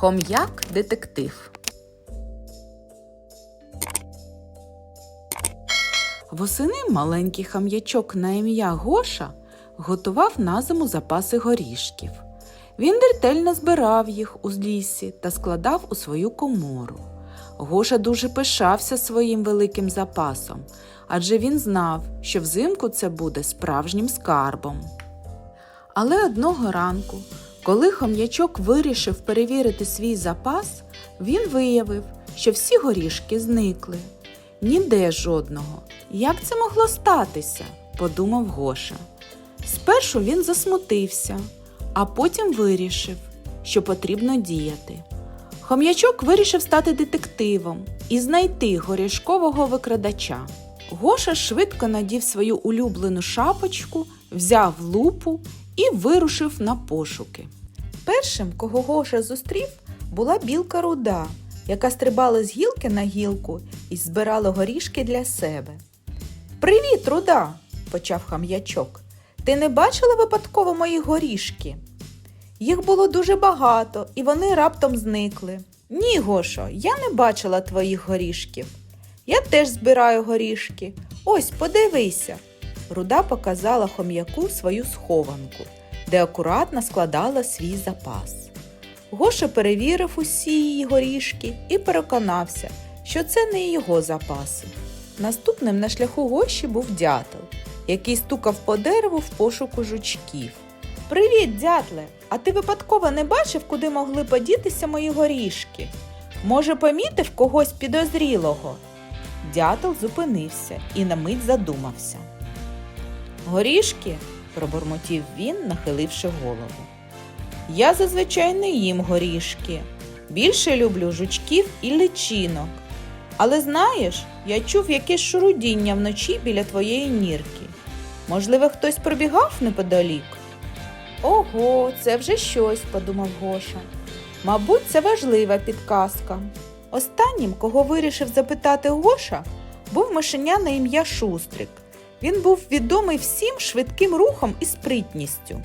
Хом'як детектив. Восени маленький хам'ячок на ім'я Гоша готував на зиму запаси горішків. Він ретельно збирав їх у лісі та складав у свою комору. Гоша дуже пишався своїм великим запасом, адже він знав, що взимку це буде справжнім скарбом. Але одного ранку, коли хом'ячок вирішив перевірити свій запас, він виявив, що всі горішки зникли. Ніде жодного. Як це могло статися? подумав Гоша. Спершу він засмутився, а потім вирішив, що потрібно діяти. Хом'ячок вирішив стати детективом і знайти горішкового викрадача. Гоша швидко надів свою улюблену шапочку, взяв лупу і вирушив на пошуки. Першим, кого Гоша зустрів, була білка руда, яка стрибала з гілки на гілку і збирала горішки для себе. Привіт, руда! почав хам'ячок. Ти не бачила випадково мої горішки? Їх було дуже багато, і вони раптом зникли. Ні, Гошо, я не бачила твоїх горішків. Я теж збираю горішки. Ось, подивися. Руда показала хом'яку свою схованку, де акуратно складала свій запас. Гоша перевірив усі її горішки і переконався, що це не його запаси. Наступним на шляху Гоші був дятел, який стукав по дереву в пошуку жучків. Привіт, дятле! А ти випадково не бачив, куди могли подітися мої горішки? Може, помітив когось підозрілого? Дятел зупинився і на мить задумався. Горішки? пробурмотів він, нахиливши голову. Я зазвичай не їм горішки. Більше люблю жучків і личинок. Але знаєш, я чув якесь шурудіння вночі біля твоєї нірки. Можливо, хтось пробігав неподалік? Ого, це вже щось, подумав Гоша. Мабуть, це важлива підказка. Останнім, кого вирішив запитати Гоша, був мишеня на ім'я Шустрик. Він був відомий всім швидким рухом і спритністю.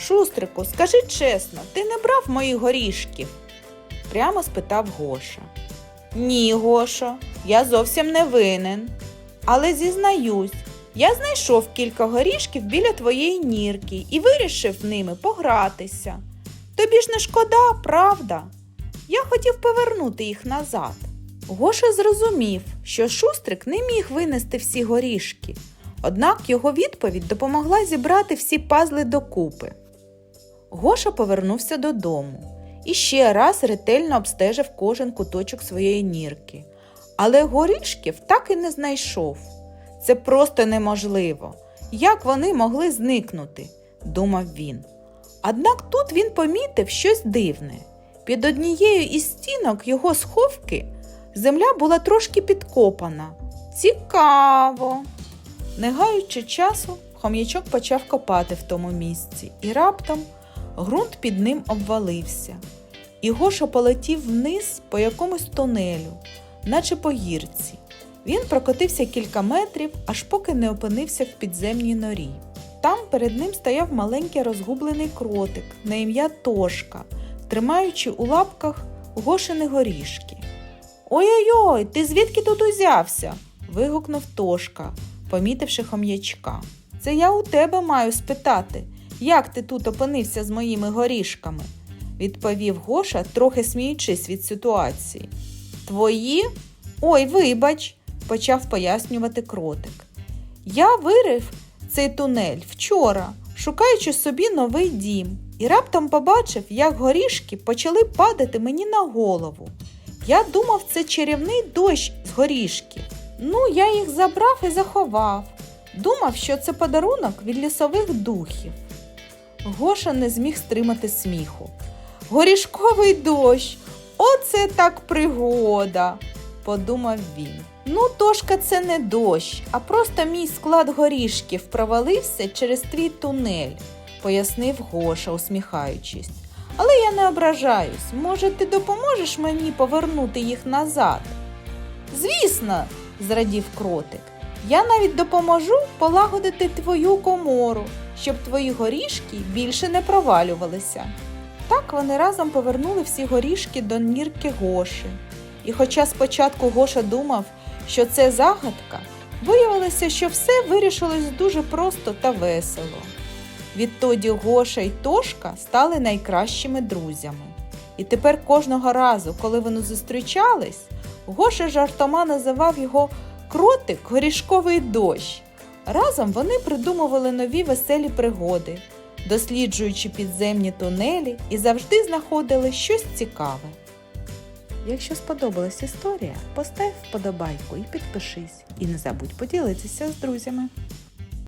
Шустрику, скажи чесно, ти не брав моїх горішків? прямо спитав Гоша. Ні, Гошо, я зовсім не винен. Але зізнаюсь, я знайшов кілька горішків біля твоєї нірки і вирішив ними погратися. Тобі ж не шкода, правда? Я хотів повернути їх назад. Гоша зрозумів, що Шустрик не міг винести всі горішки, однак його відповідь допомогла зібрати всі пазли докупи. Гоша повернувся додому і ще раз ретельно обстежив кожен куточок своєї нірки. Але горішків так і не знайшов. Це просто неможливо. Як вони могли зникнути, думав він. Однак тут він помітив щось дивне. Під однією із стінок його сховки земля була трошки підкопана. Цікаво. Не гаючи часу, хом'ячок почав копати в тому місці, і раптом ґрунт під ним обвалився. І Гоша полетів вниз по якомусь тунелю, наче по гірці. Він прокотився кілька метрів, аж поки не опинився в підземній норі. Там перед ним стояв маленький розгублений кротик на ім'я Тошка, тримаючи у лапках гошини горішки. Ой-ой-ой, ти звідки тут узявся? вигукнув Тошка, помітивши хом'ячка. Це я у тебе маю спитати, як ти тут опинився з моїми горішками, відповів Гоша, трохи сміючись від ситуації. Твої? Ой, вибач, почав пояснювати кротик. Я вирив цей тунель вчора, шукаючи собі новий дім, і раптом побачив, як горішки почали падати мені на голову. Я думав, це чарівний дощ з горішків. Ну, я їх забрав і заховав. Думав, що це подарунок від лісових духів. Гоша не зміг стримати сміху. Горішковий дощ, оце так пригода, подумав він. Ну, Тошка, це не дощ, а просто мій склад горішків провалився через твій тунель, пояснив Гоша, усміхаючись. Але я не ображаюсь. Може, ти допоможеш мені повернути їх назад? Звісно, зрадів кротик. Я навіть допоможу полагодити твою комору, щоб твої горішки більше не провалювалися. Так вони разом повернули всі горішки до нірки Гоші. І хоча спочатку Гоша думав, що це загадка, виявилося, що все вирішилось дуже просто та весело. Відтоді Гоша й Тошка стали найкращими друзями. І тепер кожного разу, коли вони зустрічались, Гоша жартома називав його кротик горішковий дощ. Разом вони придумували нові веселі пригоди, досліджуючи підземні тунелі і завжди знаходили щось цікаве. Якщо сподобалась історія, постав вподобайку і підпишись. І не забудь поділитися з друзями.